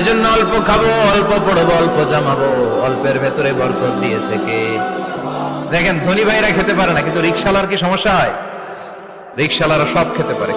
এজন্য অল্প খাব, অল্প পড়ব, অল্প জামাবো। অল্পের ভেতরে বরকত দিয়েছে কে? দেখেন, ধনী ভাইরা খেতে পারে না, কিন্তু রিক্সালার কি সমস্যা হয়? রিক্সালারা সব খেতে পারে।